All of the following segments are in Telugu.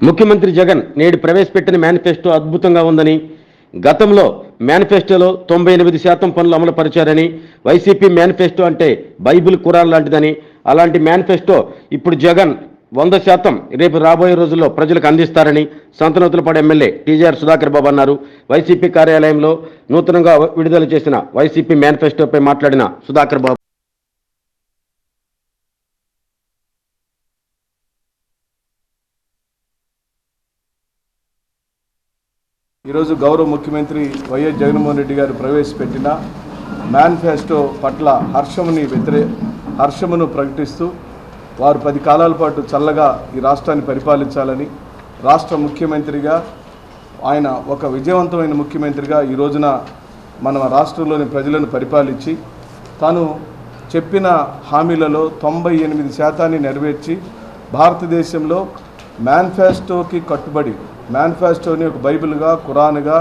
ముఖ్యమంత్రి జగన్ నేడు ప్రవేశపెట్టిన మేనిఫెస్టో అద్భుతంగా ఉందని గతంలో మేనిఫెస్టోలో తొంభై ఎనిమిది శాతం పనులు అమలు పరిచారని వైసీపీ మేనిఫెస్టో అంటే బైబిల్ కురాన్ లాంటిదని అలాంటి మేనిఫెస్టో ఇప్పుడు జగన్ వంద శాతం రేపు రాబోయే రోజుల్లో ప్రజలకు అందిస్తారని సంతనూతులపాడు ఎమ్మెల్యే టీజీఆర్ సుధాకర్ బాబు అన్నారు. వైసీపీ కార్యాలయంలో నూతనంగా విడుదల చేసిన వైసీపీ మేనిఫెస్టోపై మాట్లాడిన సుధాకర్ బాబు ఈరోజు గౌరవ ముఖ్యమంత్రి వైఎస్ జగన్మోహన్ రెడ్డి గారు ప్రవేశపెట్టిన మేనిఫెస్టో పట్ల హర్షముని వ్యతిరే హర్షమును ప్రకటిస్తూ వారు పది కాలాల పాటు చల్లగా ఈ రాష్ట్రాన్ని పరిపాలించాలని రాష్ట్ర ముఖ్యమంత్రిగా ఆయన ఒక విజయవంతమైన ముఖ్యమంత్రిగా ఈ రోజున మన రాష్ట్రంలోని ప్రజలను పరిపాలించి తాను చెప్పిన హామీలలో తొంభై ఎనిమిది శాతాన్ని నెరవేర్చి భారతదేశంలో మేనిఫెస్టోకి కట్టుబడి మేనిఫెస్టోని ఒక బైబిల్గా ఖురాన్గా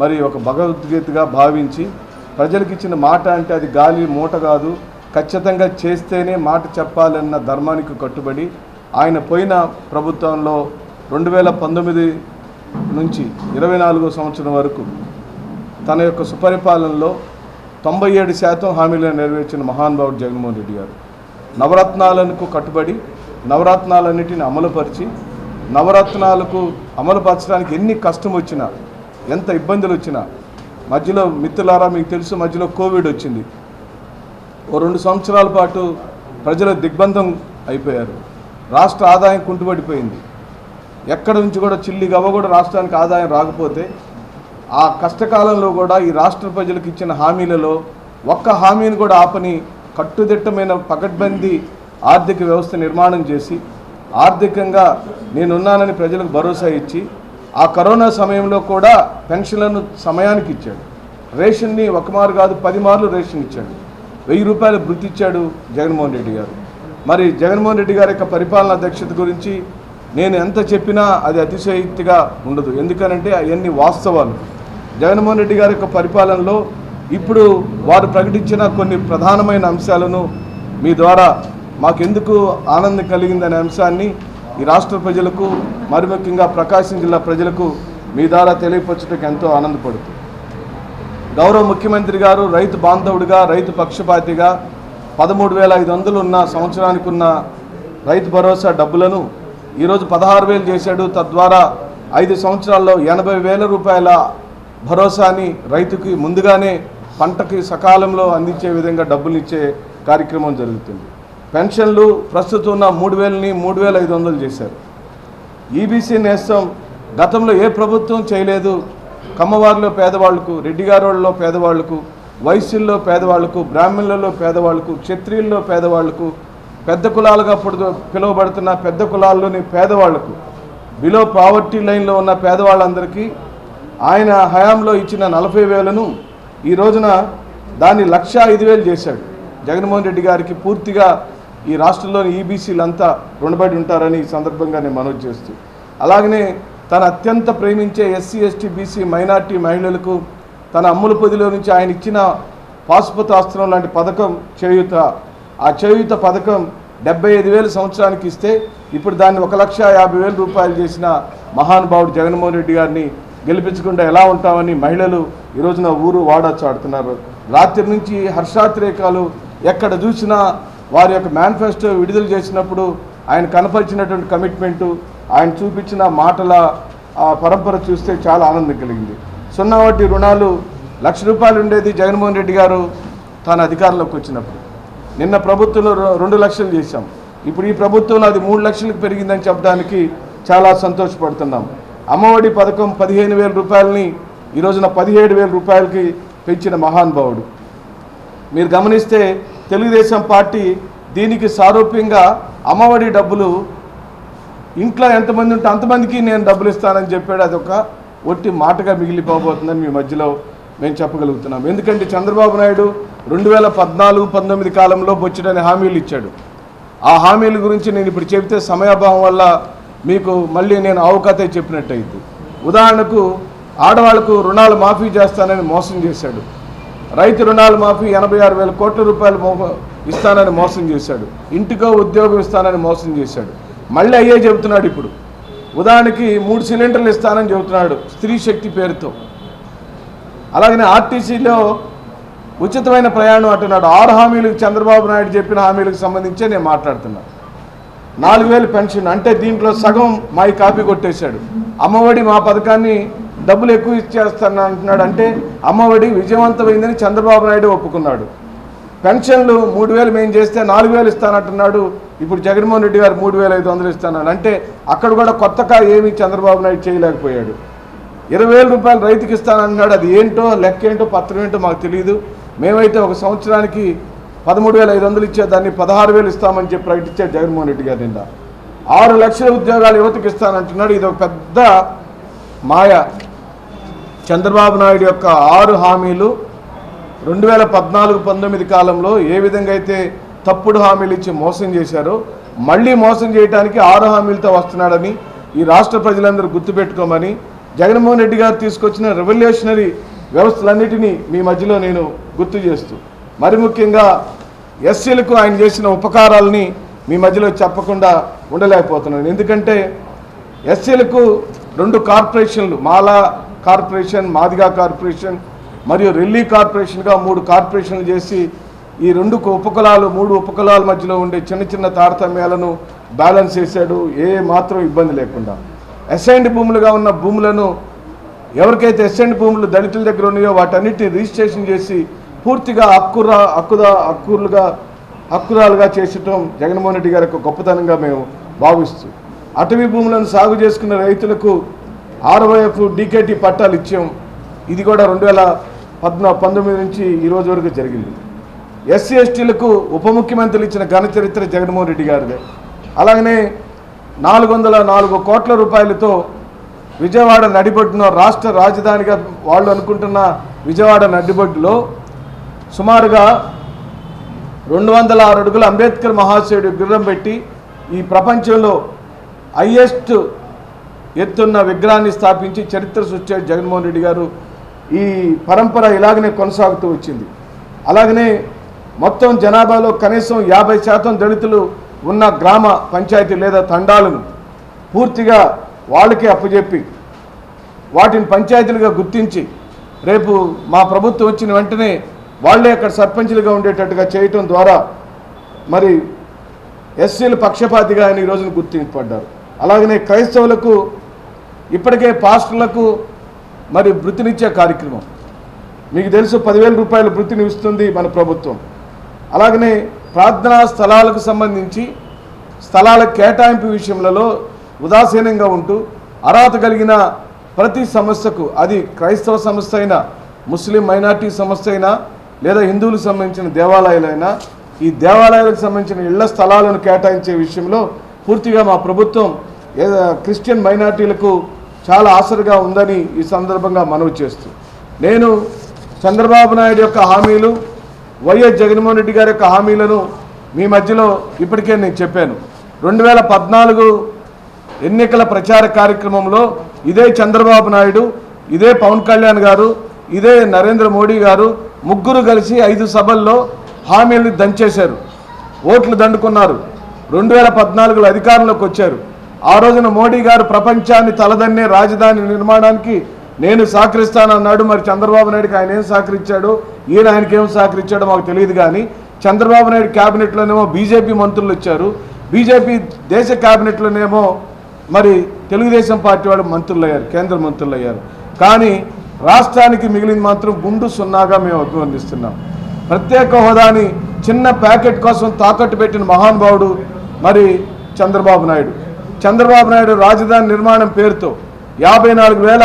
మరి ఒక భగవద్గీతగా భావించి ప్రజలకు ఇచ్చిన మాట అంటే అది గాలి మూట కాదు. ఖచ్చితంగా చేస్తేనే మాట చెప్పాలన్న ధర్మానికి కట్టుబడి ఆయన పోయిన ప్రభుత్వంలో రెండు వేల పంతొమ్మిది నుంచి ఇరవై నాలుగో సంవత్సరం వరకు తన యొక్క సుపరిపాలనలో తొంభై ఏడు శాతం హామీలను నెరవేర్చిన మహానుభావుడు జగన్మోహన్ రెడ్డి గారు. నవరత్నాలకు కట్టుబడి నవరత్నాలన్నిటిని అమలుపరిచి నవరత్నాలకు అమలుపరచడానికి ఎన్ని కష్టం వచ్చినా ఎంత ఇబ్బందులు వచ్చినా మధ్యలో మిత్రులారా మీకు తెలుసు మధ్యలో కోవిడ్ వచ్చింది. ఓ రెండు సంవత్సరాల పాటు ప్రజలు దిగ్బంధం అయిపోయారు. రాష్ట్ర ఆదాయం కుంటుపడిపోయింది ఎక్కడి నుంచి కూడా చిల్లి గవ్వ కూడా రాష్ట్రానికి ఆదాయం రాకపోతే ఆ కష్టకాలంలో కూడా ఈ రాష్ట్ర ప్రజలకు ఇచ్చిన హామీలలో ఒక్క హామీని కూడా ఆపని కట్టుదిట్టమైన పకడ్బందీ ఆర్థిక వ్యవస్థ నిర్మాణం చేసి ఆర్థికంగా నేనున్నానని ప్రజలకు భరోసా ఇచ్చి ఆ కరోనా సమయంలో కూడా పెన్షన్లను సమయానికి ఇచ్చాడు. రేషన్ని ఒక మారు కాదు పది మార్లు రేషన్ ఇచ్చాడు. వెయ్యి రూపాయలు భృతి ఇచ్చాడు జగన్మోహన్ రెడ్డి గారు. మరి జగన్మోహన్ రెడ్డి గారి యొక్క పరిపాలనా దక్షత గురించి నేను ఎంత చెప్పినా అది అతిశయోక్తిగా ఉండదు. ఎందుకనంటే అవన్నీ వాస్తవాలు. జగన్మోహన్ రెడ్డి గారి యొక్క పరిపాలనలో ఇప్పుడు వారు ప్రకటించిన కొన్ని ప్రధానమైన అంశాలను మీ ద్వారా మాకెందుకు ఆనందం కలిగిందనే అంశాన్ని ఈ రాష్ట్ర ప్రజలకు మరి ముఖ్యంగా ప్రకాశం జిల్లా ప్రజలకు మీ ద్వారా తెలియపరచడానికి ఎంతో ఆనందపడుతుంది గౌరవ ముఖ్యమంత్రి గారు రైతు బాంధవుడిగా రైతు పక్షపాతిగా పదమూడు వేల ఐదు వందలు ఉన్న సంవత్సరానికి ఉన్న రైతు భరోసా డబ్బులను ఈరోజు పదహారు వేలు చేశాడు. తద్వారా ఐదు సంవత్సరాల్లో ఎనభై వేల రూపాయల భరోసాని రైతుకి ముందుగానే పంటకి సకాలంలో అందించే విధంగా డబ్బులు ఇచ్చే కార్యక్రమం జరుగుతుంది. పెన్షన్లు ప్రస్తుతం ఉన్న మూడు వేలని మూడు వేల ఐదు వందలు చేశారు. ఈబీసీ నేస్తం గతంలో ఏ ప్రభుత్వం చేయలేదు. కమ్మవారిలో పేదవాళ్ళకు రెడ్డిగారోళ్ళలో పేదవాళ్ళకు వైశ్యుల్లో పేదవాళ్ళకు బ్రాహ్మణులలో పేదవాళ్ళకు క్షత్రియుల్లో పేదవాళ్ళకు పెద్ద కులాలుగా పిలువబడుతున్న పెద్ద కులాల్లోని పేదవాళ్ళకు బిలో పావర్టీ లైన్లో ఉన్న పేదవాళ్ళందరికీ ఆయన హయాంలో ఇచ్చిన నలభై వేలను ఈ రోజున దాన్ని లక్ష ఐదు వేలు చేశాడు. జగన్మోహన్ రెడ్డి గారికి పూర్తిగా ఈ రాష్ట్రంలోని ఈబీసీలంతా రుణపడి ఉంటారని ఈ సందర్భంగా నేను మనవి చేస్తూ. అలాగనే తన అత్యంత ప్రేమించే ఎస్సీ ఎస్టీ బీసీ మైనార్టీ మహిళలకు తన అమ్ముల పొదిలో నుంచి ఆయన ఇచ్చిన పాశుపతాస్త్రం లాంటి పథకం చేయుత ఆ చేయుత పథకం డెబ్బై ఐదు వేలు సంవత్సరానికి ఇస్తే ఇప్పుడు దాన్ని ఒక లక్ష యాభై వేల రూపాయలు చేసిన మహానుభావుడు జగన్మోహన్ రెడ్డి గారిని గెలిపించకుండా ఎలా ఉంటామని మహిళలు ఈ రోజున ఊరు వాడ చాడుతున్నారు రాత్రి నుంచి హర్షాతిరేకాలు ఎక్కడ చూసినా వారి యొక్క మేనిఫెస్టో విడుదల చేసినప్పుడు ఆయన కనపరిచినటువంటి కమిట్మెంటు ఆయన చూపించిన మాటల పరంపర చూస్తే చాలా ఆనందం కలిగింది. సున్నా వడ్డీ రుణాలు లక్ష రూపాయలు ఉండేది జగన్మోహన్ రెడ్డి గారు తాను అధికారంలోకి వచ్చినప్పుడు. నిన్న ప్రభుత్వంలో రెండు లక్షలు చేశాం. ఇప్పుడు ఈ ప్రభుత్వంలో అది మూడు లక్షలకు పెరిగిందని చెప్పడానికి చాలా సంతోషపడుతున్నాం. అమ్మఒడి పథకం పదిహేను వేల రూపాయలని ఈ రోజున పదిహేడు వేల రూపాయలకి పెంచిన మహానుభావుడు. మీరు గమనిస్తే తెలుగుదేశం పార్టీ దీనికి సారూప్యంగా అమ్మఒడి డబ్బులు ఇంట్లో ఎంతమంది ఉంటే అంతమందికి నేను డబ్బులు ఇస్తానని చెప్పాడు. అదొక ఒట్టి మాటగా మిగిలిపోబోతుందని మీ మధ్యలో మేము చెప్పగలుగుతున్నాం. ఎందుకంటే చంద్రబాబు నాయుడు రెండు వేల పద్నాలుగు పంతొమ్మిది కాలంలో బొచ్చడని హామీలు ఇచ్చాడు. ఆ హామీల గురించి నేను ఇప్పుడు చెబితే సమయాభావం వల్ల మీకు మళ్ళీ నేను అవకాశ చెప్పినట్టయితే ఉదాహరణకు ఆడవాళ్ళకు రుణాలు మాఫీ చేస్తానని మోసం చేశాడు. రైతు రుణాలు మాఫీ ఎనభై ఆరు వేల కోట్ల రూపాయలు మో- ఇస్తానని మోసం చేశాడు. ఇంటికో ఉద్యోగం ఇస్తానని మోసం చేశాడు. మళ్ళీ అయ్యే చెబుతున్నాడు ఇప్పుడు. ఉదాహరణకి మూడు సిలిండర్లు ఇస్తానని చెబుతున్నాడు స్త్రీ శక్తి పేరుతో. అలాగనే ఆర్టీసీలో ఉచితమైన ప్రయాణం అంటున్నాడు. ఆరు హామీలకు చంద్రబాబు నాయుడు చెప్పిన హామీలకు సంబంధించే నేను మాట్లాడుతున్నాను నాలుగు వేలు పెన్షన్ అంటే దీంట్లో సగం మాయి కాపీ కొట్టేశాడు. అమ్మఒడి మా పథకాన్ని డబ్బులు ఎక్కువ ఇచ్చేస్తాను అంటున్నాడు అంటే అమ్మఒడి విజయవంతమైందని చంద్రబాబు నాయుడు ఒప్పుకున్నాడు. పెన్షన్లు మూడు వేలు మేము చేస్తే నాలుగు వేలు ఇస్తానంటున్నాడు. ఇప్పుడు జగన్మోహన్ రెడ్డి గారు మూడు వేల ఐదు వందలు ఇస్తానన్నాడు అంటే అక్కడ కూడా కొత్తగా ఏమీ చంద్రబాబు నాయుడు చేయలేకపోయాడు. ఇరవై వేల రూపాయలు రైతుకి ఇస్తానంటున్నాడు. అది ఏంటో లెక్క ఏంటో పత్రం ఏంటో మాకు తెలియదు మేమైతే ఒక సంవత్సరానికి పదమూడు వేల ఐదు వందలు ఇచ్చేదాన్ని పదహారు వేలు ఇస్తామని చెప్పి ప్రకటించారు జగన్మోహన్ రెడ్డి గారి నిన్న ఆరు లక్షల ఉద్యోగాలు యువతకి ఇస్తానంటున్నాడు. ఇది ఒక పెద్ద మాయ. చంద్రబాబు నాయుడు యొక్క ఆరు హామీలు రెండు వేల పద్నాలుగు పంతొమ్మిది కాలంలో ఏ విధంగా అయితే తప్పుడు హామీలు ఇచ్చి మోసం చేశారో మళ్ళీ మోసం చేయడానికి ఆరు హామీలతో వస్తున్నాడని ఈ రాష్ట్ర ప్రజలందరూ గుర్తుపెట్టుకోమని జగన్మోహన్ రెడ్డి గారు తీసుకొచ్చిన రెవల్యూషనరీ వ్యవస్థలన్నిటినీ మీ మధ్యలో నేను గుర్తు చేస్తూ మరి ముఖ్యంగా ఎస్సీలకు ఆయన చేసిన ఉపకారాలని మీ మధ్యలో చెప్పకుండా ఉండలేకపోతున్నాను. ఎందుకంటే ఎస్సీలకు రెండు కార్పొరేషన్లు మాలా కార్పొరేషన్ మాదిగా కార్పొరేషన్ మరియు రెల్లీ కార్పొరేషన్గా మూడు కార్పొరేషన్లు చేసి ఈ రెండు ఉపకులాలు మూడు ఉపకులాల మధ్యలో ఉండే చిన్న చిన్న తారతమ్యాలను బ్యాలెన్స్ చేశాడు. ఏ మాత్రం ఇబ్బంది లేకుండా. అసైన్డ్ భూములుగా ఉన్న భూములను ఎవరికైతే అసైన్డ్ భూములు దళితుల దగ్గర ఉన్నాయో వాటన్నిటిని రిజిస్ట్రేషన్ చేసి పూర్తిగా హక్కురా హక్కుదా హక్కులుగా హక్కురాలుగా చేసటం జగన్మోహన్ రెడ్డి గారి యొక్క గొప్పతనంగా మేము భావిస్తూ అటవీ భూములను సాగు చేసుకున్న రైతులకు ఆర్వైఎఫ్ డీకేటీ పట్టాలు ఇచ్చాం. ఇది కూడా రెండు వేల పద్నా పంతొమ్మిది నుంచి ఈరోజు వరకు జరిగింది. ఎస్సీ ఎస్టీలకు ఉప ముఖ్యమంత్రులు ఇచ్చిన ఘన చరిత్ర జగన్మోహన్ రెడ్డి గారిదే. అలాగనే నాలుగు వందల నాలుగు కోట్ల రూపాయలతో విజయవాడ నడిబొడ్డున రాష్ట్ర రాజధానిగా వాళ్ళు అనుకుంటున్న విజయవాడ నడిబొడ్డులో సుమారుగా రెండు వందల ఆరు అడుగుల అంబేద్కర్ మహాశయుడు విగ్రహం పెట్టి ఈ ప్రపంచంలో హయ్యెస్ట్ ఎత్తున్న విగ్రహాన్ని స్థాపించి చరిత్ర సృష్టించారు జగన్మోహన్ రెడ్డి గారు ఈ పరంపర ఇలాగనే కొనసాగుతూ వచ్చింది. అలాగనే మొత్తం జనాభాలో కనీసం యాభై శాతం దళితులు ఉన్న గ్రామ పంచాయతీ లేదా తండాలను పూర్తిగా వాళ్ళకే అప్పచెప్పి వాటిని పంచాయతీలుగా గుర్తించి రేపు మా ప్రభుత్వం వచ్చిన వెంటనే వాళ్ళే అక్కడ సర్పంచులుగా ఉండేటట్టుగా చేయటం ద్వారా మరి ఎస్సీలు పక్షపాతిగా ఆయన ఈ రోజున గుర్తింపబడ్డారు. అలాగనే క్రైస్తవులకు ఇప్పటికే పాస్టర్లకు మరి వృత్తినిచ్చే కార్యక్రమం. మీకు తెలుసు పదివేల రూపాయల వృత్తిని ఇస్తుంది మన ప్రభుత్వం. అలాగనే ప్రార్థనా స్థలాలకు సంబంధించి స్థలాల కేటాయింపు విషయంలో ఉదాసీనంగా ఉంటూ అర్హత కలిగిన ప్రతి సమస్యకు అది క్రైస్తవ సంస్థ అయినా ముస్లిం మైనార్టీ సంస్థ అయినా లేదా హిందువులకు సంబంధించిన దేవాలయాలైనా ఈ దేవాలయాలకు సంబంధించిన ఇళ్ళ స్థలాలను కేటాయించే విషయంలో పూర్తిగా మా ప్రభుత్వం క్రిస్టియన్ మైనార్టీలకు చాలా ఆసరగా ఉందని ఈ సందర్భంగా మనవి చేస్తూ. నేను చంద్రబాబు నాయుడు యొక్క హామీలు వైఎస్ జగన్మోహన్ రెడ్డి గారి యొక్క హామీలను మీ మధ్యలో ఇప్పటికే నేను చెప్పాను. రెండు వేల పద్నాలుగు ఎన్నికల ప్రచార కార్యక్రమంలో ఇదే చంద్రబాబు నాయుడు ఇదే పవన్ కళ్యాణ్ గారు ఇదే నరేంద్ర మోడీ గారు ముగ్గురు కలిసి ఐదు సభల్లో హామీలను దంచేశారు. ఓట్లు దండుకున్నారు. రెండు వేల పద్నాలుగులో అధికారంలోకి వచ్చారు. ఆ రోజున మోడీ గారు ప్రపంచాన్ని తలదన్నే రాజధాని నిర్మాణానికి నేను సహకరిస్తానన్నాడు. మరి చంద్రబాబు నాయుడుకి ఆయన ఏం సహకరించాడు? ఈయన ఆయనకి ఏం సహకరించాడో మాకు తెలియదు కానీ చంద్రబాబు నాయుడు క్యాబినెట్లోనేమో బీజేపీ మంత్రులు వచ్చారు. బీజేపీ దేశ క్యాబినెట్లోనేమో మరి తెలుగుదేశం పార్టీ వాళ్ళు మంత్రులు అయ్యారు కేంద్ర మంత్రులు అయ్యారు. కానీ రాష్ట్రానికి మిగిలింది మాత్రం గుండు సున్నాగా మేము అభివర్ణిస్తున్నాం ప్రత్యేక హోదాని చిన్న ప్యాకెట్ కోసం తాకట్టు పెట్టిన మహానుభావుడు మరి చంద్రబాబు నాయుడు. చంద్రబాబు నాయుడు రాజధాని నిర్మాణం పేరుతో యాభై నాలుగు వేల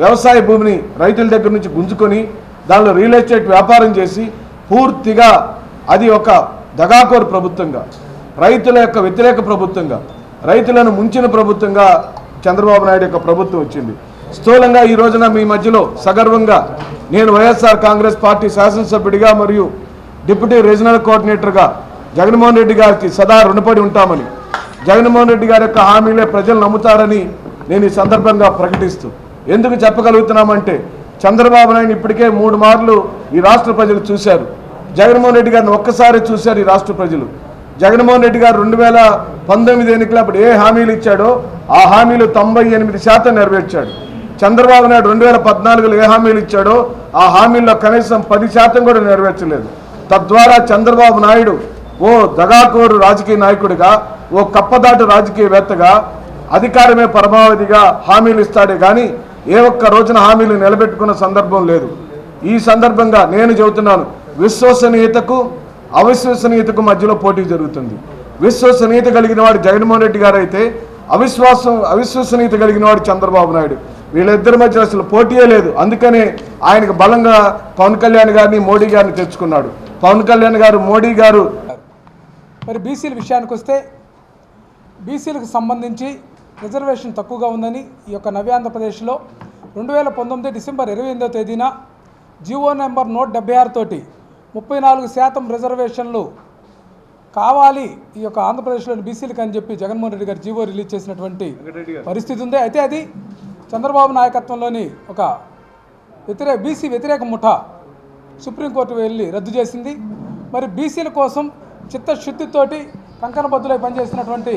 వ్యవసాయ భూమిని రైతుల దగ్గర నుంచి గుంజుకొని దానిలో రియల్ ఎస్టేట్ వ్యాపారం చేసి పూర్తిగా అది ఒక దగాకోరు ప్రభుత్వంగా రైతుల యొక్క వ్యతిరేక ప్రభుత్వంగా రైతులను ముంచిన ప్రభుత్వంగా చంద్రబాబు నాయుడు యొక్క ప్రభుత్వం వచ్చింది. స్థూలంగా ఈ రోజున మీ మధ్యలో సగర్వంగా నేను వైఎస్ఆర్ కాంగ్రెస్ పార్టీ శాసనసభ్యుడిగా మరియు డిప్యూటీ రీజనల్ కోఆర్డినేటర్గా జగన్మోహన్ రెడ్డి గారికి సదా రుణపడి ఉంటామని జగన్మోహన్ రెడ్డి గారి యొక్క హామీలే ప్రజలు నమ్ముతారని నేను ఈ సందర్భంగా ప్రకటిస్తూ ఎందుకు చెప్పగలుగుతున్నామంటే చంద్రబాబు నాయుడు ఇప్పటికే మూడు మార్లు ఈ రాష్ట్ర ప్రజలు చూశారు. జగన్మోహన్ రెడ్డి గారిని ఒక్కసారి చూశారు ఈ రాష్ట్ర ప్రజలు. జగన్మోహన్ రెడ్డి గారు రెండు వేల పంతొమ్మిది ఎన్నికలు అప్పుడు ఏ హామీలు ఇచ్చాడో ఆ హామీలు తొంభై ఎనిమిది శాతం నెరవేర్చాడు. చంద్రబాబు నాయుడు రెండు వేల పద్నాలుగులో ఏ హామీలు ఇచ్చాడో ఆ హామీల్లో కనీసం పది శాతం కూడా నెరవేర్చలేదు. తద్వారా చంద్రబాబు నాయుడు ఓ దగాకోరు రాజకీయ నాయకుడిగా ఓ కప్పదాటు రాజకీయవేత్తగా అధికారమే పరమావధిగా హామీలు ఇస్తాడే కానీ ఏ ఒక్క రోజున హామీలు నిలబెట్టుకున్న సందర్భం లేదు. ఈ సందర్భంగా నేను చెబుతున్నాను విశ్వసనీయతకు అవిశ్వసనీయతకు మధ్యలో పోటీ జరుగుతుంది. విశ్వసనీయత కలిగిన వాడు జగన్మోహన్ రెడ్డి గారు అయితే అవిశ్వాసం అవిశ్వసనీయత కలిగిన వాడు చంద్రబాబు నాయుడు. వీళ్ళిద్దరి మధ్య అసలు పోటీయే లేదు. అందుకనే ఆయనకు బలంగా పవన్ కళ్యాణ్ గారిని మోడీ గారిని తెచ్చుకున్నాడు. పవన్ కళ్యాణ్ గారు మోడీ గారు మరి బీసీల విషయానికి వస్తే బీసీలకు సంబంధించి రిజర్వేషన్ తక్కువగా ఉందని ఈ యొక్క నవ్యాంధ్రప్రదేశ్లో రెండు వేల పంతొమ్మిది డిసెంబర్ ఇరవై ఎనిమిదో తేదీన జీవో నెంబర్ నూట డెబ్బై ఆరు తోటి ముప్పై నాలుగు శాతం రిజర్వేషన్లు కావాలి ఈ యొక్క ఆంధ్రప్రదేశ్లోని బీసీలకు అని చెప్పి జగన్మోహన్ రెడ్డి గారు జీవో రిలీజ్ చేసినటువంటి పరిస్థితి ఉంది. అయితే అది చంద్రబాబు నాయకత్వంలోని ఒక వ్యతిరేక బీసీ వ్యతిరేక ముఠా సుప్రీంకోర్టు వెళ్ళి రద్దు చేసింది. మరి బీసీల కోసం చిత్తశుద్ధితోటి కంకణబద్దులై పనిచేస్తున్నటువంటి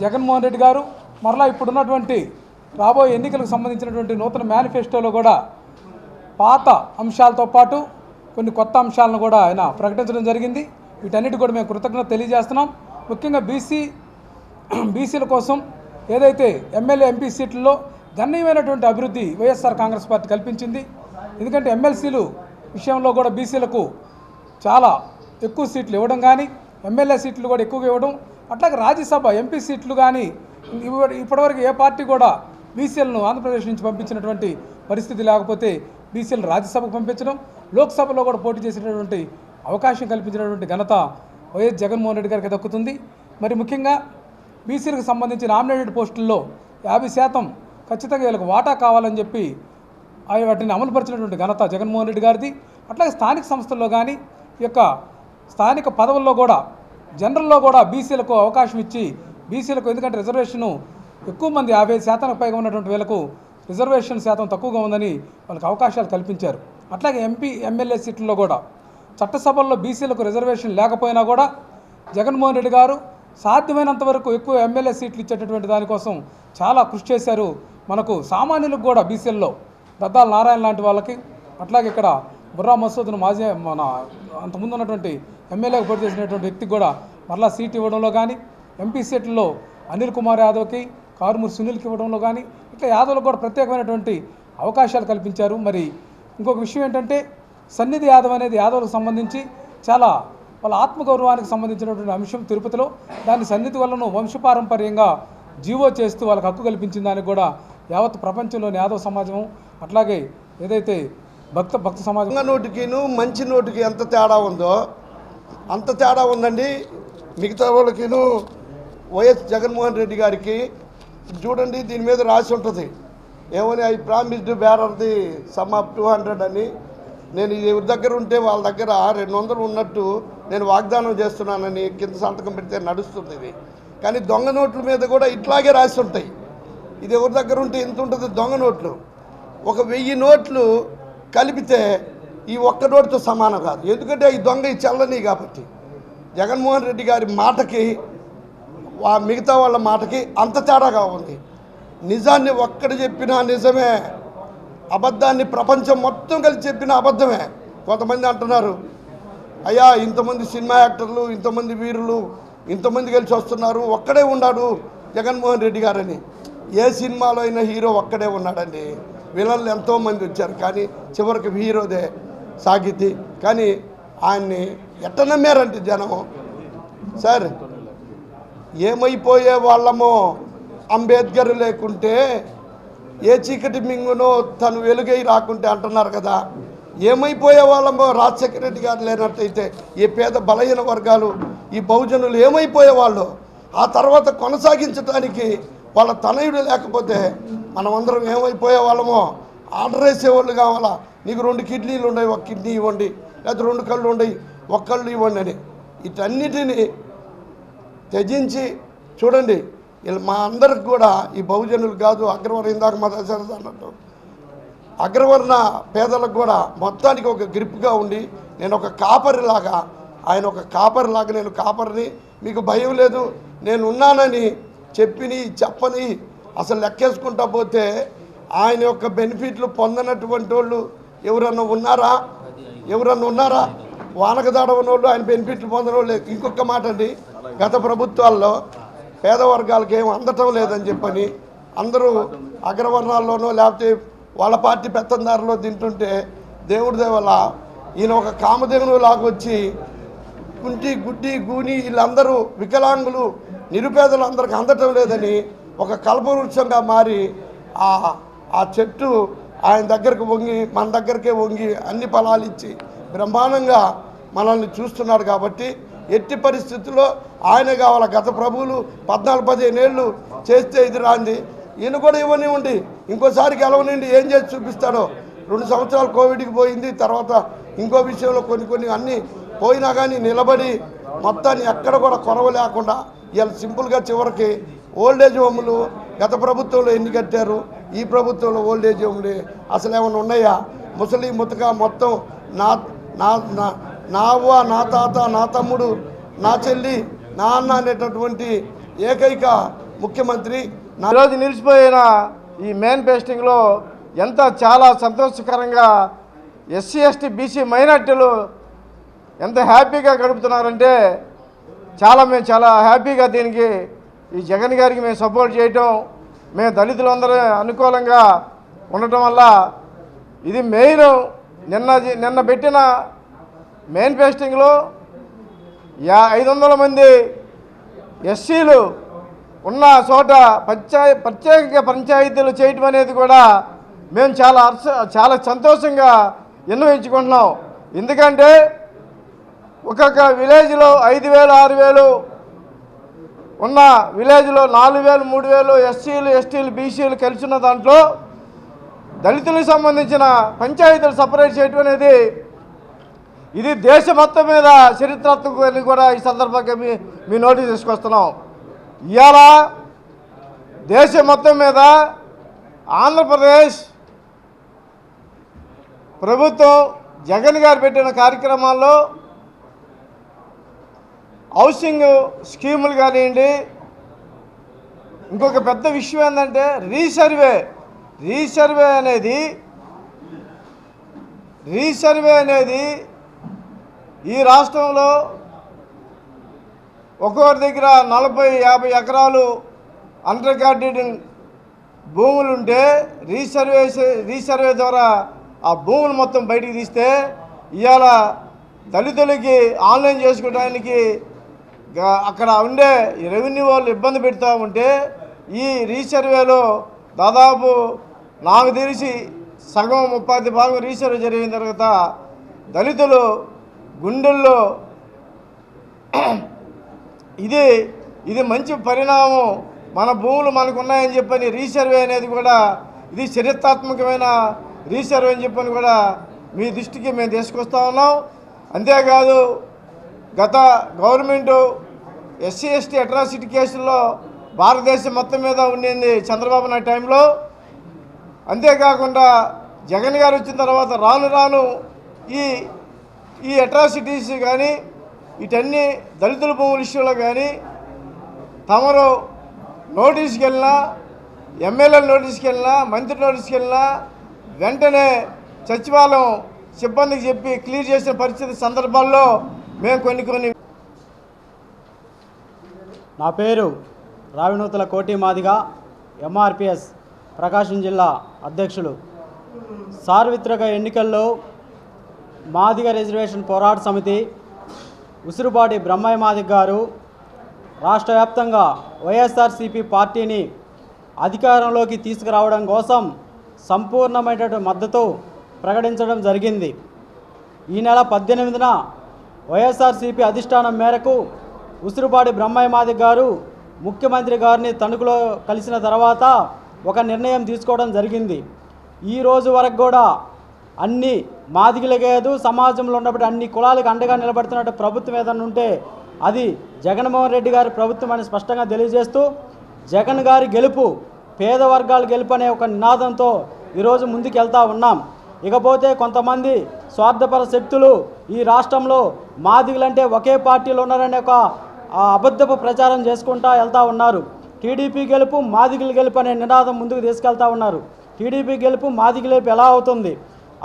జగన్మోహన్ రెడ్డి గారు మరలా ఇప్పుడున్నటువంటి రాబోయే ఎన్నికలకు సంబంధించినటువంటి నూతన మేనిఫెస్టోలో కూడా పాత అంశాలతో పాటు కొన్ని కొత్త అంశాలను కూడా ఆయన ప్రకటించడం జరిగింది. వీటన్నిటి కూడా మేము కృతజ్ఞత తెలియజేస్తున్నాం. ముఖ్యంగా బీసీ బీసీల కోసం ఏదైతే ఎమ్మెల్యే ఎంపీ సీట్లలో గణనీయమైనటువంటి అభివృద్ధి వైఎస్ఆర్ కాంగ్రెస్ పార్టీ కల్పించింది. ఎందుకంటే ఎమ్మెల్సీలు విషయంలో కూడా బీసీలకు చాలా ఎక్కువ సీట్లు ఇవ్వడం కానీ ఎమ్మెల్యే సీట్లు కూడా ఎక్కువగా ఇవ్వడం అట్లాగే రాజ్యసభ ఎంపీ సీట్లు కానీ ఇప్పటివరకు ఏ పార్టీ కూడా బీసీలను ఆంధ్రప్రదేశ్ నుంచి పంపించినటువంటి పరిస్థితి లేకపోతే బీసీలను రాజ్యసభకు పంపించడం లోక్సభలో కూడా పోటీ చేసినటువంటి అవకాశం కల్పించినటువంటి ఘనత వైఎస్ జగన్మోహన్ రెడ్డి గారికి దక్కుతుంది. మరి ముఖ్యంగా బీసీలకు సంబంధించి నామినేటెడ్ పోస్టుల్లో యాభై శాతం ఖచ్చితంగా వీళ్ళకి వాటా కావాలని చెప్పి వాటిని అమలుపరిచినటువంటి ఘనత జగన్మోహన్ రెడ్డి గారిది. అట్లాగే స్థానిక సంస్థల్లో కానీ ఈ యొక్క స్థానిక పదవుల్లో కూడా జనరల్లో కూడా బీసీలకు అవకాశం ఇచ్చి బీసీలకు ఎందుకంటే రిజర్వేషను ఎక్కువ మంది యాభై శాతానికి పైగా ఉన్నటువంటి వీళ్ళకు రిజర్వేషన్ శాతం తక్కువగా ఉందని వాళ్ళకి అవకాశాలు కల్పించారు. అట్లాగే ఎంపీ ఎమ్మెల్యే సీట్లలో కూడా చట్టసభల్లో బీసీలకు రిజర్వేషన్ లేకపోయినా కూడా జగన్మోహన్ రెడ్డి గారు సాధ్యమైనంత వరకు ఎక్కువ ఎమ్మెల్యే సీట్లు ఇచ్చేటటువంటి దానికోసం చాలా కృషి చేశారు. మనకు సామాన్యులకు కూడా బీసీల్లో దద్దాల నారాయణ లాంటి వాళ్ళకి అట్లాగే ఇక్కడ బుర్రా మసూద్ను మాజీ మన అంతకుముందు ఉన్నటువంటి ఎమ్మెల్యేకి పోటీ చేసినటువంటి వ్యక్తికి కూడా మరలా సీట్ ఇవ్వడంలో కానీ ఎంపీ సీట్లలో అనిల్ కుమార్ యాదవ్కి కారుమూరి సునీల్కి ఇవ్వడంలో కానీ ఇట్లా యాదవ్లకు కూడా ప్రత్యేకమైనటువంటి అవకాశాలు కల్పించారు. మరి ఇంకొక విషయం ఏంటంటే సన్నిధి యాదవ్ అనేది యాదవ్లకు సంబంధించి చాలా వాళ్ళ ఆత్మగౌరవానికి సంబంధించినటువంటి అంశం తిరుపతిలో. దాని సన్నిధి వలన వంశపారంపర్యంగా జీవో చేస్తూ వాళ్ళకి హక్కు కల్పించిన దానికి కూడా యావత్ ప్రపంచంలోని యాదవ సమాజం అట్లాగే ఏదైతే భక్త భక్త సమాజం దొంగ మంచి నోటికి ఎంత తేడా ఉందో అంత తేడా ఉందండి. మిగతా వాళ్ళకిను వైఎస్ జగన్మోహన్ రెడ్డి గారికి చూడండి దీని మీద రాసి ఉంటుంది. ఏమని I promised bearer the sum of two hundred అని. నేను ఎవరి దగ్గర ఉంటే వాళ్ళ దగ్గర రెండు వందలు ఉన్నట్టు నేను వాగ్దానం చేస్తున్నానని కింద సంతకం పెడితే నడుస్తుంది ఇది. కానీ దొంగ నోట్ల మీద కూడా ఇట్లాగే రాసి ఉంటాయి. ఇది ఎవరి దగ్గర ఉంటే ఇంత ఉంటుంది దొంగ నోట్లు. ఒక వెయ్యి నోట్లు కలిపితే ఈ ఒక్క నోటితో సమానం కాదు. ఎందుకంటే ఈ దొంగ ఈ చల్లని కాబట్టి. జగన్మోహన్ రెడ్డి గారి మాటకి మిగతా వాళ్ళ మాటకి అంత తేడాగా ఉంది. నిజాన్ని ఒక్కడు చెప్పినా నిజమే. అబద్ధాన్ని ప్రపంచం మొత్తం కలిసి చెప్పిన అబద్ధమే. కొంతమంది అంటున్నారు అయ్యా ఇంతమంది సినిమా యాక్టర్లు ఇంతమంది వీరులు ఇంతమంది కలిసి వస్తున్నారు ఒక్కడే ఉన్నాడు జగన్మోహన్ రెడ్డి గారని. ఏ సినిమాలో అయినా హీరో ఒక్కడే ఉన్నాడండి. విలన్లు ఎంతోమంది వచ్చారు కానీ చివరికి హీరోదే సాగితి. కానీ ఆయన్ని ఎట్ట నమ్మారంటే జనం? సార్ ఏమైపోయే వాళ్ళమో అంబేద్కర్ లేకుంటే ఏ చీకటి మింగునో తను వెలుగై రాకుంటే అంటున్నారు కదా. ఏమైపోయే వాళ్ళమో రాజశేఖర రెడ్డి గారు లేనట్టయితే ఈ పేద బలహీన వర్గాలు ఈ బహుజనులు ఏమైపోయే వాళ్ళు? ఆ తర్వాత కొనసాగించడానికి వాళ్ళ తనయుడు లేకపోతే మనమందరం ఏమైపోయే వాళ్ళమో ఆర్డర్ వేసేవాళ్ళు కావాలా? నీకు రెండు కిడ్నీలు ఉన్నాయి ఒక కిడ్నీ ఇవ్వండి లేకపోతే రెండు కళ్ళు ఉన్నాయి ఒక కళ్ళు ఇవ్వండి అని. వీటన్నిటిని త్యజించి చూడండి వీళ్ళు మా అందరికి కూడా ఈ బహుజనులు కాదు అగ్రవర్ణ ఇందాక మా దశరథ అన్నట్టు. అగ్రవర్ణ పేదలకు కూడా మొత్తానికి ఒక గ్రిప్గా ఉండి నేను ఒక కాపరిలాగా ఆయన ఒక కాపరిలాగా నేను కాపరిని మీకు భయం లేదు నేను ఉన్నానని చెప్పిని చెప్పని అసలు లెక్కేసుకుంటా పోతే ఆయన యొక్క బెనిఫిట్లు పొందనటువంటి వాళ్ళు ఎవరన్నా ఉన్నారా? ఎవరన్నా ఉన్నారా? వానక దాడవనోళ్ళు వాళ్ళు ఆయన బెనిఫిట్లు పొందిన వాళ్ళు ఇంకొక మాట అండి. గత ప్రభుత్వాల్లో పేద వర్గాలకు ఏం అందటం లేదని చెప్పని అందరూ అగ్రవర్ణాల్లోనో లేకపోతే వాళ్ళ పార్టీ పెత్తందారులో తింటుంటే దేవుడి దేవల ఈయన ఒక కామదేవుని లాగొచ్చి వచ్చి కుంటి గుడ్డి గూని వీళ్ళందరూ వికలాంగులు నిరుపేదలు అందరికి అందటం లేదని ఒక కల్పవృక్షంగా మారి ఆ ఆ చెట్టు ఆయన దగ్గరకు వంగి మన దగ్గరకే వంగి అన్ని ఫలాలు ఇచ్చి బ్రహ్మాండంగా మనల్ని చూస్తున్నాడు కాబట్టి ఎట్టి పరిస్థితుల్లో ఆయన కావాలి? గత ప్రభువులు పద్నాలుగు పదిహేను ఏళ్ళు చేస్తే ఇది రాంది. ఈయన కూడా ఇవ్వనివ్వండి ఇంకోసారి గెలవనండి ఏం చేసి చూపిస్తాడో? రెండు సంవత్సరాలు కోవిడ్కి పోయింది తర్వాత ఇంకో విషయంలో కొన్ని కొన్ని అన్నీ పోయినా కానీ నిలబడి మొత్తాన్ని ఎక్కడ కూడా కొరవ లేకుండా ఇలా సింపుల్గా చివరికి ఓల్డేజ్ హోములు గత ప్రభుత్వంలో ఎన్ని కట్టారు? ఈ ప్రభుత్వంలో ఓల్డేజ్ హోములు అసలు ఏమైనా ఉన్నాయా? ముసలి ముతక మొత్తం నా నా నా నా అవ్వ నా తాత నా తమ్ముడు నా చెల్లి నా అన్న అనేటటువంటి ఏకైక ముఖ్యమంత్రి నా ఈరోజు నిలిచిపోయిన ఈ మేనిఫెస్టింగ్లో ఎంత చాలా సంతోషకరంగా ఎస్సీ ఎస్టీ బీసీ మైనార్టీలు ఎంత హ్యాపీగా గడుపుతున్నారంటే చాలా మేము చాలా హ్యాపీగా దీనికి ఈ జగన్ గారికి మేము సపోర్ట్ చేయటం మేము దళితులందరూ అనుకూలంగా ఉండటం వల్ల ఇది మెయిన్. నిన్న నిన్న పెట్టిన మేనిఫెస్టింగ్లో యా ఐదు వందల మంది ఎస్సీలు ఉన్న చోట పంచాయ ప్రత్యేకంగా పంచాయతీలు చేయటం అనేది కూడా మేము చాలా హర్ష చాలా సంతోషంగా విన్నవించుకుంటున్నాం. ఎందుకంటే ఒక్కొక్క విలేజ్లో ఐదు వేలు ఆరు వేలు ఉన్న విలేజ్లో నాలుగు వేలు మూడు వేలు ఎస్సీలు ఎస్టీలు బీసీలు కలిసి ఉన్న దాంట్లో దళితులకు సంబంధించిన పంచాయతీలు సపరేట్ చేయటం అనేది ఇది దేశ మొత్తం మీద చరిత్రాత్మకమని కూడా ఈ సందర్భంగా మీ మీ నోటీస్ తీసుకొస్తున్నాం. ఇవాళ దేశం మొత్తం మీద ఆంధ్రప్రదేశ్ ప్రభుత్వం జగన్ గారు పెట్టిన కార్యక్రమాల్లో హౌసింగ్ స్కీములు కానివ్వండి ఇంకొక పెద్ద విషయం ఏంటంటే రీసర్వే. రీసర్వే అనేది రీసర్వే అనేది ఈ రాష్ట్రంలో ఒక్కొక్కరి దగ్గర నలభై యాభై ఎకరాలు అండర్ గార్డెడ్ భూములు ఉంటే రీసర్వే రీసర్వే ద్వారా ఆ భూములు మొత్తం బయటికి తీస్తే ఇవాళ దళితులకి ఆన్లైన్ చేసుకోవడానికి అక్కడ ఉండే ఈ రెవెన్యూ వాళ్ళు ఇబ్బంది పెడతా ఉంటే ఈ రీసర్వేలో దాదాపు నాకు తెలిసి సగం ముప్పై భాగం రీసర్వే జరిగిన తర్వాత దళితులు గుండెల్లో ఇది ఇది మంచి పరిణామం. మన భూములు మనకు ఉన్నాయని చెప్పని రీసర్వే అనేది కూడా ఇది చరిత్రాత్మకమైన రీసర్వే అని చెప్పని కూడా మీ దృష్టికి మేము తీసుకొస్తా ఉన్నాం. అంతేకాదు గత గవర్నమెంటు ఎస్సీ ఎస్టీ అట్రాసిటీ కేసుల్లో భారతదేశం మొత్తం మీద ఉండింది చంద్రబాబు నాయుడు టైంలో. అంతేకాకుండా జగన్ గారు వచ్చిన తర్వాత రాను రాను ఈ ఈ అట్రాసిటీస్ కానీ వీటన్ని దళితుల భూముల విషయంలో కానీ తమరు నోటీస్కి వెళ్ళినా ఎమ్మెల్యేల నోటీస్కి వెళ్ళినా మంత్రి నోటీస్కి వెళ్ళినా వెంటనే సచివాలయం సిబ్బందికి చెప్పి క్లియర్ చేసిన పరిస్థితి సందర్భాల్లో మేము కొన్ని కొన్ని నా పేరు రావినూతల కోటి మాదిగ ఎంఆర్పిఎస్ ప్రకాశం జిల్లా అధ్యక్షులు. సార్వత్రిక ఎన్నికల్లో మాదిగ రిజర్వేషన్ పోరాట సమితి ఉసురుపాటి బ్రహ్మయ్య మాదిగ గారు రాష్ట్ర వ్యాప్తంగా వైఎస్ఆర్సీపీ పార్టీని అధికారంలోకి తీసుకురావడం కోసం సంపూర్ణమైనటువంటి మద్దతు ప్రకటించడం జరిగింది. ఈ నెల పద్దెనిమిదిన వైఎస్ఆర్సీపీ అధిష్టానం మేరకు ఉసిరుపాటి బ్రహ్మయ్య మాది గారు ముఖ్యమంత్రి గారిని తణుకులో కలిసిన తర్వాత ఒక నిర్ణయం తీసుకోవడం జరిగింది. ఈ రోజు వరకు కూడా అన్ని మాదిగలకే సమాజంలో ఉన్నప్పుడు అన్ని కులాలకు అండగా నిలబడుతున్నట్టు ప్రభుత్వం ఏదన్నా ఉంటే అది జగన్మోహన్ రెడ్డి గారి ప్రభుత్వం అని స్పష్టంగా తెలియజేస్తూ జగన్ గారి గెలుపు పేద వర్గాల గెలుపు అనే ఒక నినాదంతో ఈరోజు ముందుకు వెళ్తూ ఉన్నాం. ఇకపోతే కొంతమంది స్వార్థపర శక్తులు ఈ రాష్ట్రంలో మాదిగులంటే ఒకే పార్టీలో ఉన్నారనే ఒక అబద్ధపు ప్రచారం చేసుకుంటా వెళ్తూ ఉన్నారు. టీడీపీ గెలుపు మాదిగులు గెలుపు అనే నినాదం ముందుకు తీసుకెళ్తా ఉన్నారు. టీడీపీ గెలుపు మాదిగ గెలుపు ఎలా అవుతుంది?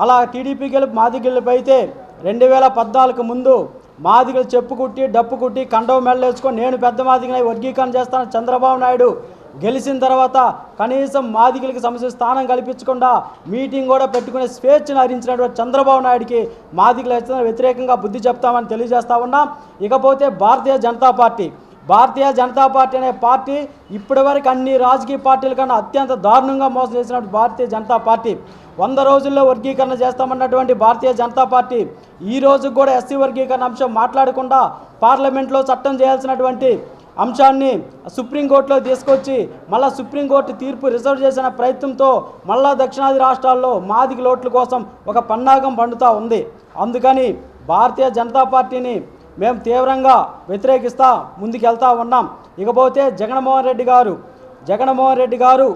అలా టీడీపీ గెలుపు మాదిగ గెలుపు అయితే రెండు వేల పద్నాలుగు ముందు మాదిగలు చెప్పు కుట్టి డప్పు కుట్టి కండవ మెళ్ళేసుకొని నేను పెద్ద మాదిగనై వర్గీకరణ చేస్తాను చంద్రబాబు నాయుడు. గెలిచిన తర్వాత కనీసం మాదిగలకి సమస్య స్థానం కల్పించకుండా మీటింగ్ కూడా పెట్టుకునే స్వేచ్ఛను హరించినటువంటి చంద్రబాబు నాయుడికి మాదిగల వ్యతిరేకంగా బుద్ధి చెప్తామని తెలియజేస్తా ఉన్నాం. ఇకపోతే భారతీయ జనతా పార్టీ భారతీయ జనతా పార్టీ అనే పార్టీ ఇప్పటివరకు అన్ని రాజకీయ పార్టీల కన్నా అత్యంత దారుణంగా మోసం చేసినటువంటి భారతీయ జనతా పార్టీ. వంద రోజుల్లో వర్గీకరణ చేస్తామన్నటువంటి భారతీయ జనతా పార్టీ ఈ రోజు కూడా ఎస్సీ వర్గీకరణ అంశం మాట్లాడకుండా పార్లమెంట్లో చట్టం చేయాల్సినటువంటి అంశాన్ని సుప్రీంకోర్టులో తీసుకొచ్చి మళ్ళా సుప్రీంకోర్టు తీర్పు రిజర్వ్ చేసిన ప్రయత్నంతో మళ్ళా దక్షిణాది రాష్ట్రాల్లో మాదిక లోట్ల కోసం ఒక పన్నాగం పండుతూ ఉంది. అందుకని భారతీయ జనతా పార్టీని మేము తీవ్రంగా వ్యతిరేకిస్తా ముందుకెళ్తా ఉన్నాం. ఇకపోతే జగన్మోహన్ రెడ్డి గారు జగన్మోహన్ రెడ్డి గారు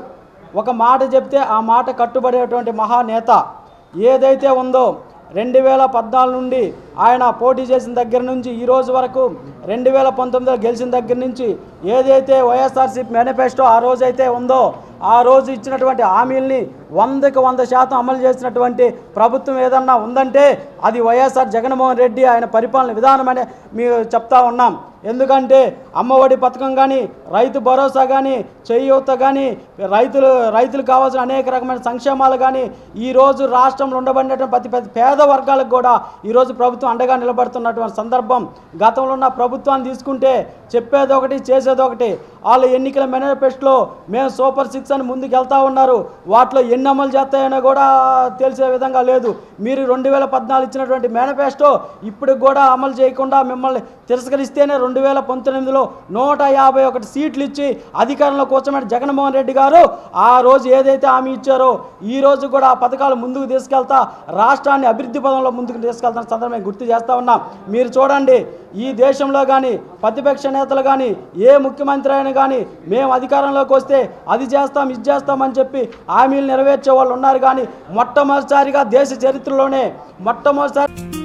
ఒక మాట చెప్తే ఆ మాట కట్టుబడేటువంటి మహానేత ఏదైతే ఉందో రెండు వేల పద్నాలుగు నుండి ఆయన పోటీ చేసిన దగ్గర నుంచి ఈ రోజు వరకు రెండు వేల పంతొమ్మిదిలో గెలిచిన దగ్గర నుంచి ఏదైతే వైఎస్ఆర్సీపీ మేనిఫెస్టో ఆ రోజైతే ఉందో ఆ రోజు ఇచ్చినటువంటి హామీల్ని వందకు వంద శాతం అమలు చేసినటువంటి ప్రభుత్వం ఏదన్నా ఉందంటే అది వైఎస్ఆర్ జగన్మోహన్ రెడ్డి ఆయన పరిపాలన విధానం అనే మేము చెప్తా ఉన్నాం. ఎందుకంటే అమ్మఒడి పథకం కానీ రైతు భరోసా కానీ చేయూత కానీ రైతులు రైతులు కావాల్సిన అనేక రకమైన సంక్షేమాలు కానీ ఈరోజు రాష్ట్రంలో ఉండబడినటువంటి ప్రతి ప్రతి పేద వర్గాలకు కూడా ఈరోజు ప్రభుత్వం అండగా నిలబడుతున్నటువంటి సందర్భం గతంలో ఉన్న ప్రభుత్వాన్ని తీసుకుంటే చెప్పేది ఒకటి చేసేది ఒకటి. వాళ్ళ ఎన్నికల మేనిఫెస్టోలో మేము సూపర్ సిక్స్ అని ముందుకు వెళ్తా ఉన్నారు. వాటిలో ఎన్ని అమలు చేస్తాయనో కూడా తెలిసే విధంగా లేదు. మీరు రెండు వేల పద్నాలుగు ఇచ్చినటువంటి మేనిఫెస్టో ఇప్పుడు కూడా అమలు చేయకుండా మిమ్మల్ని తిరస్కరిస్తేనే రెండు రెండు వేల పంతొమ్మిదిలో నూట యాభై ఒకటి సీట్లు ఇచ్చి అధికారంలో కూర్చోమని జగన్మోహన్ రెడ్డి గారు ఆ రోజు ఏదైతే హామీ ఇచ్చారో ఈ రోజు కూడా ఆ పథకాలు ముందుకు తీసుకెళ్తా రాష్ట్రాన్ని అభివృద్ధి పదంలో ముందుకు తీసుకెళ్తున్న సందర్భం గుర్తు చేస్తా ఉన్నాం. మీరు చూడండి ఈ దేశంలో కానీ ప్రతిపక్ష నేతలు కానీ ఏ ముఖ్యమంత్రి అయినా కానీ మేము అధికారంలోకి వస్తే అది చేస్తాం ఇది చేస్తామని చెప్పి హామీలు నెరవేర్చే వాళ్ళు ఉన్నారు కానీ మొట్టమొదటిసారిగా దేశ చరిత్రలోనే మొట్టమొదటిసారి